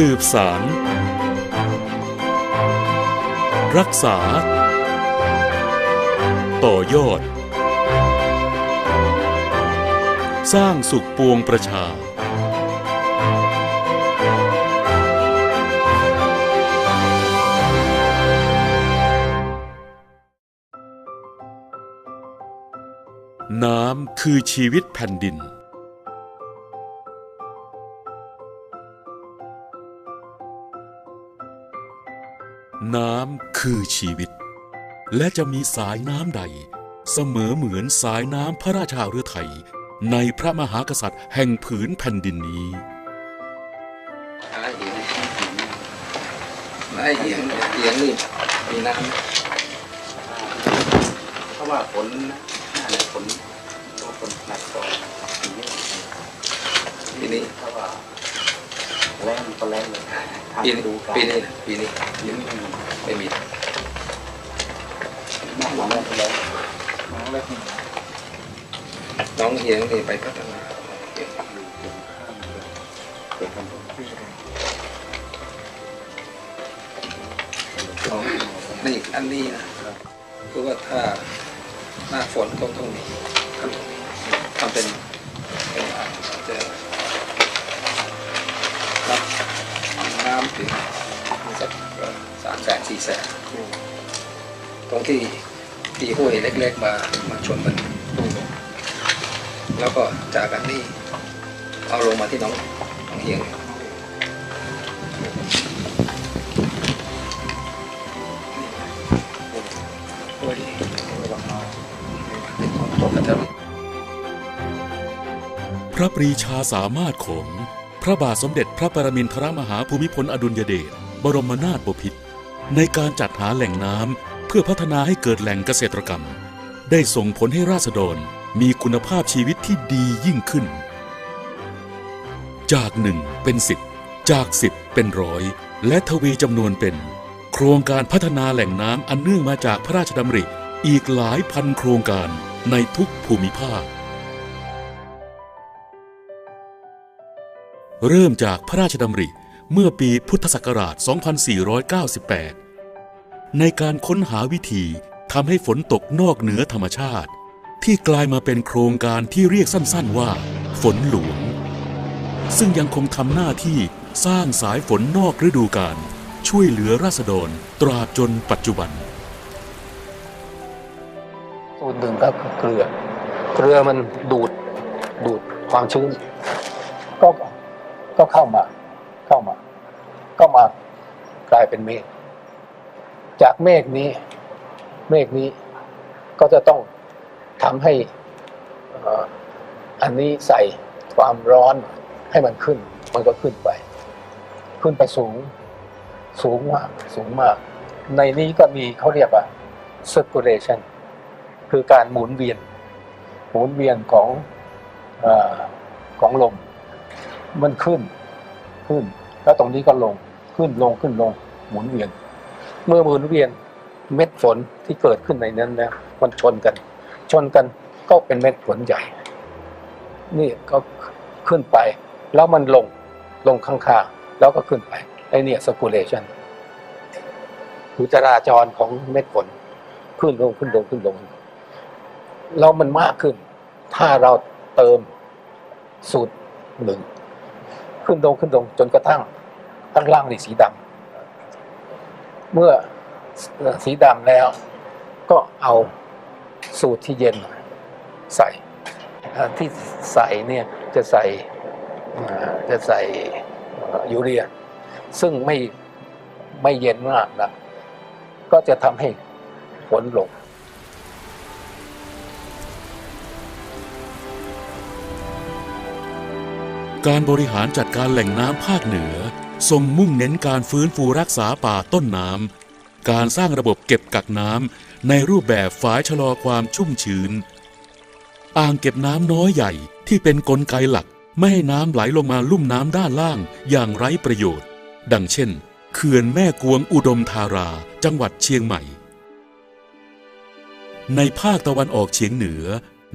สืบสาร รักษา ต่อยอด สร้างสุขปวงประชา น้ำคือชีวิตแผ่นดิน น้ำคือชีวิต และจะมีสายน้ำใด เสมอเหมือนสายน้ำพระราชาฤทัยในพระมหากษัตริย์แห่งผืนแผ่นดินนี้อะไรเอียงอะไรเอียงเอียงนี่มีน้ำเพราะว่าฝนนะหน้าฝนตัวฝนหนักกว่าปีนี้เพราะว่า แรงก็แรงเลยปีนี้ปีนี้ปีนี้ยังไม่มีน้ำแรกแรงน้ำแรงน้องเอียงนี่ไปพัฒนาของนี่อันนี้นะคือว่าถ้าหน้าฝนก็ต้องมีทำเป็นเป็นอ่างจะรับ น้ำถึงสักสามแสนสี่แสนตรงที่ที่ห้วยเล็กๆมามาชนมัน แล้วก็จากกันนี่เอาลงมาที่น้องน้องเฮียงห้วยระวังน้อยตกกระเทพระปรีชาสามารถของ พระบาทสมเด็จพระปรมินทรมหาภูมิพลอดุลยเดชบรมนาถบพิตรในการจัดหาแหล่งน้ำเพื่อพัฒนาให้เกิดแหล่งเกษตรกรรม ได้ส่งผลให้ราษฎรมีคุณภาพชีวิตที่ดียิ่งขึ้น จากหนึ่งเป็นสิบจากสิบเป็นร้อยและทวีจำนวนเป็น โครงการพัฒนาแหล่งน้ำอันเนื่องมาจากพระราชดำริอีกหลายพันโครงการในทุกภูมิภาค เริ่มจากพระราชดำริเมื่อปีพุทธศักราช 2498 ในการค้นหาวิธีทำให้ฝนตกนอกเหนือธรรมชาติ ที่กลายมาเป็นโครงการที่เรียกสั้นๆว่า ฝนหลวง ซึ่งยังคงทำหน้าที่สร้างสายฝนนอกฤดูกาลช่วยเหลือราษฎรตราบจนปัจจุบัน สูตรหนึ่งก็คือเกลือ เกลือมันดูดดูดความชื้นก็ ก็เข้ามา เข้ามา ก็มากลายเป็นเมฆ จากเมฆนี้ เมฆนี้ก็จะต้องทำให้อันนี้ใส่ความร้อนให้มันขึ้น มันก็ขึ้นไป ขึ้นไปสูง สูงมาก สูงมาก ในนี้ก็มีเขาเรียกว่า circulation คือการหมุนเวียน หมุนเวียนของอของลม มันขึ้น ขึ้น แล้วตรงนี้ก็ลง ขึ้นลงขึ้นลง หมุนเวียน เมื่อหมุนเวียนเม็ดฝนที่เกิดขึ้นในนั้นนะมันชนกัน ชนกันก็เป็นเม็ดฝนใหญ่ นี่ก็ขึ้นไป แล้วมันลง ลงข้างๆ แล้วก็ขึ้นไป ไอเนี่ย circulation คือจราจรของเม็ดฝน ขึ้นลงขึ้นลงขึ้นลง แล้วมันมากขึ้น ถ้าเราเติมสูตรหนึ่ง ขึ้นลงขึ้นลงจนกระทั่งข้างล่างนี่สีดำเมื่อสีดำแล้ว ก็เอาสูตรที่เย็นใส่ที่ใส่เนี่ยจะใส่จะใส่เอ่อยูเรีย ซึ่งไม่ไม่เย็นมากนะก็จะทำให้ฝนลง การบริหารจัดการแหล่งน้ำภาคเหนือทรงมุ่งเน้นการฟื้นฟูรักษาป่าต้นน้ำ การสร้างระบบเก็บกักน้ำในรูปแบบฝายชะลอความชุ่มชื้น อ่างเก็บน้ำน้อยใหญ่ที่เป็นนกลไกหลักไม่ให้น้ำไหลลงมาลุ่มน้ำด้านล่างอย่างไร้ประโยชน์ ดังเช่นเขื่อนแม่กวงอุดมธาราจังหวัดเชียงใหม่ ในภาคตะวันออกเฉียงเหนือ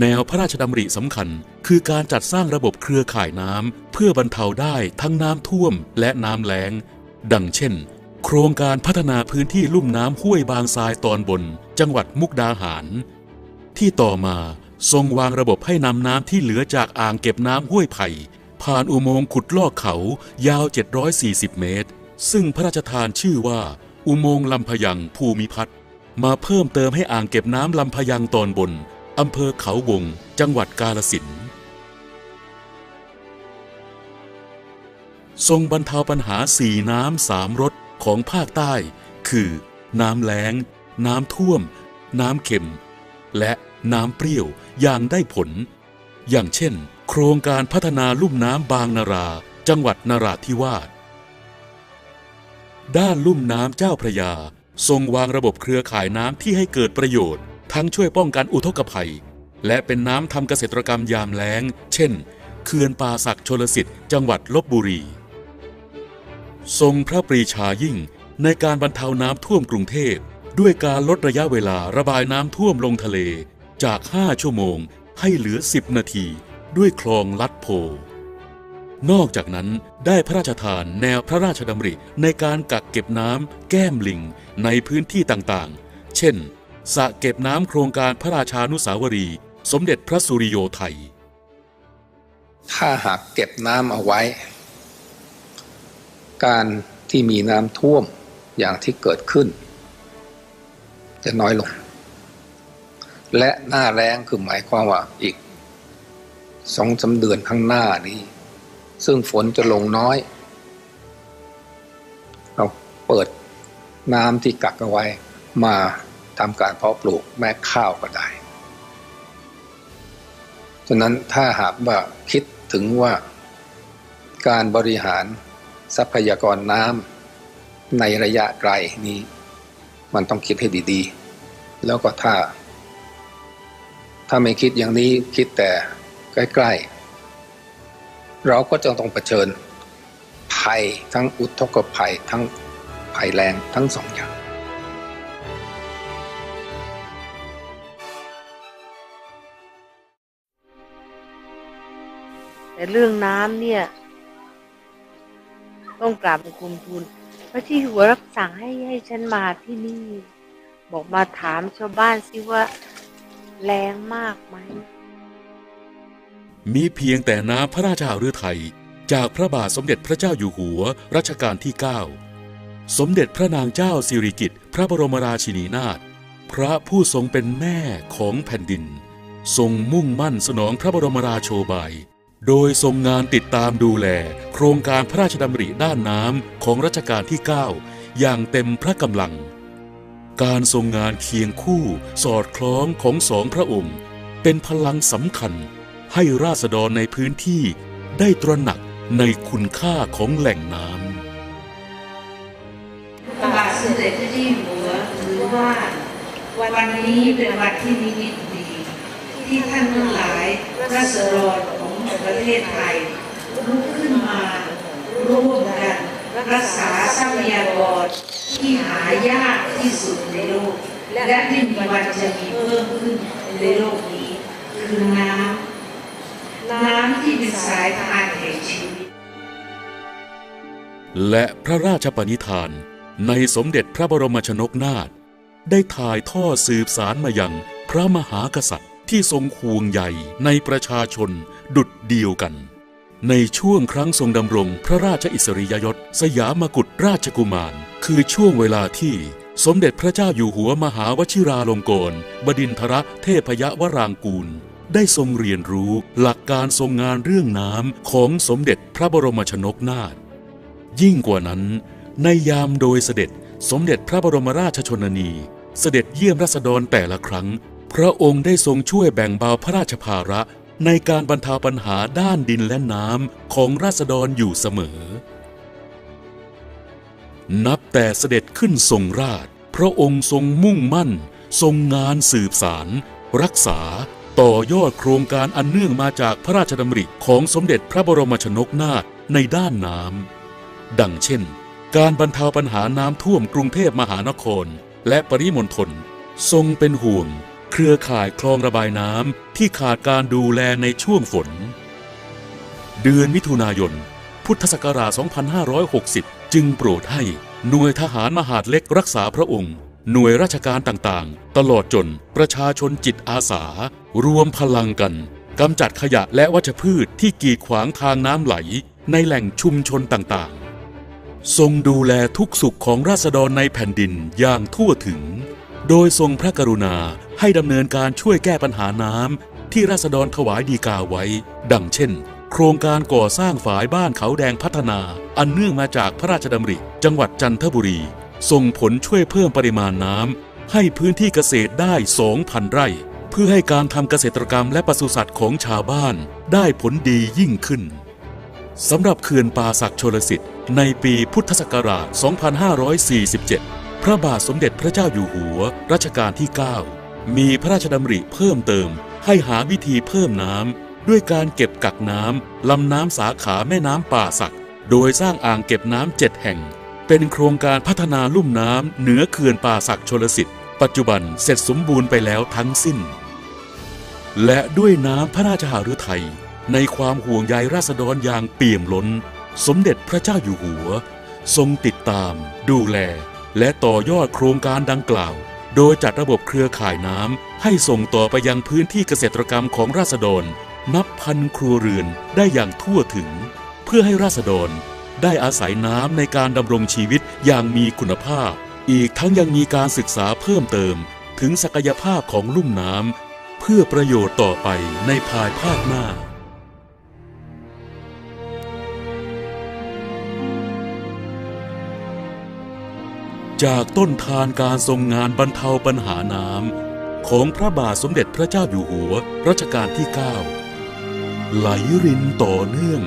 แนวพระราชดำริสำคัญ คือการจัดสร้างระบบเครือข่ายน้ำเพื่อบรรเทาได้ทั้งน้ำท่วมและน้ำแล้ง ดังเช่น โครงการพัฒนาพื้นที่ลุ่มน้ำห้วยบางทรายตอนบน จังหวัดมุกดาหาร ที่ต่อมาทรงวางระบบให้นำน้ำที่เหลือจากอ่างเก็บน้ำห้วยไผ่ ผ่านอุโมงค์ขุดลอกเขายาว 740 เมตร ซึ่งพระราชทานชื่อว่า อุโมงค์ลำพยังภูมิพัฒน์มาเพิ่มเติมให้อ่างเก็บน้ำลำพยังตอนบน อำเภอเขาวง จังหวัดกาลสินทรงบรรเทาปัญหาสี่น้ำสามรสของภาคใต้ คือ น้ำแล้ง น้ำท่วม น้ำเค็ม และน้ำเปรี้ยวอย่างได้ผล อย่างเช่น โครงการพัฒนาลุ่มน้ำบางนารา จังหวัดนราธิวาสด้านลุ่มน้ำเจ้าพระยา ทรงวางระบบเครือข่ายน้ำที่ให้เกิดประโยชน์ ทั้งช่วยป้องกันอุทกภัย และเป็นน้ำทำเกษตรกรรมยามแล้ง เช่น เขื่อนป่าศักด์ชลสิทธิ์จังหวัดลบบุรี ทรงพระปรีชายิ่งในการบรรเทาน้ำท่วมกรุงเทพ ด้วยการลดระยะเวลาระบายน้ำท่วมลงทะเลจาก 5 ชั่วโมงให้เหลือ 10 นาทีด้วยคลองลัดโพ นอกจากนั้นได้พระราชทานแนวพระราชดำริในการกักเก็บน้ำแก้มลิงในพื้นที่ต่างๆ เช่น สระเก็บน้ำโครงการพระราชานุสาวรี สมเด็จพระสุริโยไทย ถ้าหากเก็บน้ำเอาไว้ การที่มีน้ำท่วมอย่างที่เกิดขึ้น จะน้อยลง และหน้าแรงคือหมายความว่าอีกสองสาเดือนข้างหน้านี้ ซึ่งฝนจะลงน้อย เราเปิดน้ำที่กักเอาไว้มา ทำการเพาะปลูกแม่ข้าวก็ได้ฉะนั้นถ้าหากว่าคิดถึงว่าการบริหารทรัพยากรน้ำในระยะไกลนี้ มันต้องคิดให้ดีๆ แล้วก็ถ้า ถ้าไม่คิดอย่างนี้คิดแต่ใกล้ๆ เราก็จะต้องเผชิญภัยทั้งอุทกภัยทั้งภัยแรงทั้งสองอย่าง แต่เรื่องน้ำเนี่ย ต้องกราบบังคมทูลพระที่หัวรับสั่งให้ให้ฉันมาที่นี่ บอกมาถามชาวบ้านสิว่าแรงมากไหม มีเพียงแต่น้ำพระราชาฤทัยจากพระบาทสมเด็จพระเจ้าอยู่หัวรัชกาลที่ 9 สมเด็จพระนางเจ้าสิริกิติ์พระบรมราชินีนาถพระผู้ทรงเป็นแม่ของแผ่นดิน ทรงมุ่งมั่นสนองพระบรมราโชบาย โดยทรงงานติดตามดูแล โครงการพระราชดำริด้านน้ำของรัชกาลที่ 9 อย่างเต็มพระกำลัง การทรงงานเคียงคู่สอดคล้องของสองพระองค์ เป็นพลังสำคัญ ให้ราษฎรในพื้นที่ได้ตระหนักในคุณค่าของแหล่งน้ำพระบาทสมเด็จพระเจ้าอยู่หัวถือว่าวันนี้เป็นวันที่นิมิดีที่ท่านทั้งหลายรัษฎร ของประเทศไทยลุกขึ้นมาร่วมกันรักษาทรัพยากรที่หายากที่สุดในโลก และที่มีวันจะมีเพิ่มขึ้นในโลกนี้ คือน้ำน้ำที่เป็นสายทานแห่งชีวิต และพระราชปณิธานในสมเด็จพระบรมชนกนาถได้ถ่ายท่อสืบสารมายังพระมหากษัตริย์ ที่ทรงห่วงใยในประชาชนดุดเดียวกัน ในช่วงครั้งทรงดำรงพระราชอิสริยยศ สยามกุฎราชกุมาร คือช่วงเวลาที่สมเด็จพระเจ้าอยู่หัวมหาวชิราลงกรณบดินทรเทพยวรางกูล ได้ทรงเรียนรู้หลักการทรงงานเรื่องน้ำของสมเด็จพระบรมชนกนาถยิ่งกว่านั้น ในยามโดยเสด็จสมเด็จพระบรมราชชนนี เสด็จเยี่ยมราษฎรแต่ละครั้ง พระองค์ได้ทรงช่วยแบ่งเบาพระราชภาระในการบรรเทาปัญหาด้านดินและน้ำของราษฎรอยู่เสมอ นับแต่เสด็จขึ้นทรงราช พระองค์ทรงมุ่งมั่น ทรงงานสืบสาร รักษา ต่อยอดโครงการอันเนื่องมาจากพระราชดำริของสมเด็จพระบรมชนกนาถในด้านน้ำ ดังเช่น การบรรเทาปัญหาน้ำท่วมกรุงเทพมหานคร และปริมณฑลทรงเป็นห่วง เครือข่ายคลองระบายน้ำที่ขาดการดูแลในช่วงฝน เดือนมิถุนายน พุทธศักราช 2560 จึงโปรดให้หน่วยทหารมหาดเล็กรักษาพระองค์ หน่วยราชการต่างๆ ตลอดจนประชาชนจิตอาสา รวมพลังกันกำจัดขยะและวัชพืชที่กีดขวางทางน้ำไหลในแหล่งชุมชนต่างๆ ทรงดูแลทุกสุขของราษฎรในแผ่นดินอย่างทั่วถึง โดยทรงพระกรุณา ให้ดำเนินการช่วยแก้ปัญหาน้ำที่ราษฎรถวายดีกาไว้ ดังเช่น โครงการก่อสร้างฝายบ้านเขาแดงพัฒนา อันเนื่องมาจากพระราชดำริ จังหวัดจันทบุรี ส่งผลช่วยเพิ่มปริมาณน้ำให้พื้นที่เกษตรได้ 2,000 ไร่ เพื่อให้การทำเกษตรกรรมและปศุสัตว์ของชาวบ้านได้ผลดียิ่งขึ้นสำหรับเขื่อนป่าศักดิ์ชลสิทธิ์ในปีพุทธศักราช 2547 พระบาทสมเด็จพระเจ้าอยู่หัวรัชกาลที่ 9 มีพระราชดำริเพิ่มเติม ให้หาวิธีเพิ่มน้ำด้วยการเก็บกักน้ำลำน้ำสาขาแม่น้ำป่าศัก โดยสร้างอ่างเก็บน้ำเจ็ดแห่ง เป็นโครงการพัฒนาลุ่มน้ำเหนือเขื่อนป่าศักชลสิทธิ์ปัจจุบันเสร็จสมบูรณ์ไปแล้วทั้งสิ้น และด้วยน้ำพระราชหฤทัยในความห่วงใยราษฎรอย่างเปี่ยมล้น สมเด็จพระเจ้าอยู่หัว ทรงติดตาม ดูแล และต่อยอดโครงการดังกล่าว โดยจัดระบบเครือข่ายน้ำให้ส่งต่อไปยังพื้นที่เกษตรกรรมของราษฎร นับพันครัวเรือนได้อย่างทั่วถึง เพื่อให้ราษฎรได้อาศัยน้ำในการดำรงชีวิตอย่างมีคุณภาพ อีกทั้งยังมีการศึกษาเพิ่มเติม ถึงศักยภาพของลุ่มน้ำเพื่อประโยชน์ต่อไปในภายภาคหน้า จากต้นทานการทรงงานบรรเทาปัญหาน้ำของพระบาทสมเด็จพระเจ้าอยู่หัวรัชกาลที่ 9 ไหลรินต่อเนื่อง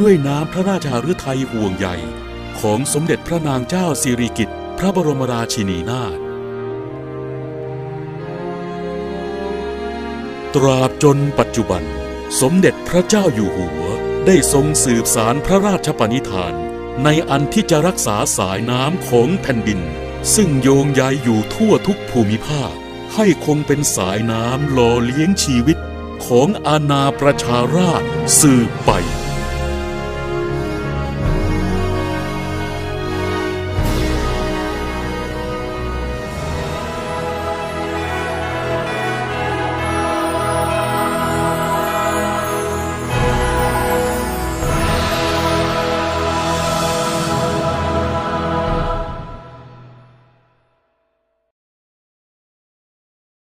ด้วยน้ำพระราชาฤทัยห่วงใหญ่ของสมเด็จพระนางเจ้าสิริกิติ์พระบรมราชินีนาถตราบจนปัจจุบัน สมเด็จพระเจ้าอยู่หัวได้ทรงสืบสารพระราชปณิธาน ในอันที่จะรักษาสายน้ำของแผ่นดิน ซึ่งโยงใยอยู่ทั่วทุกภูมิภาค ให้คงเป็นสายน้ำหล่อเลี้ยงชีวิตของอาณาประชาราษฎร์สืบไป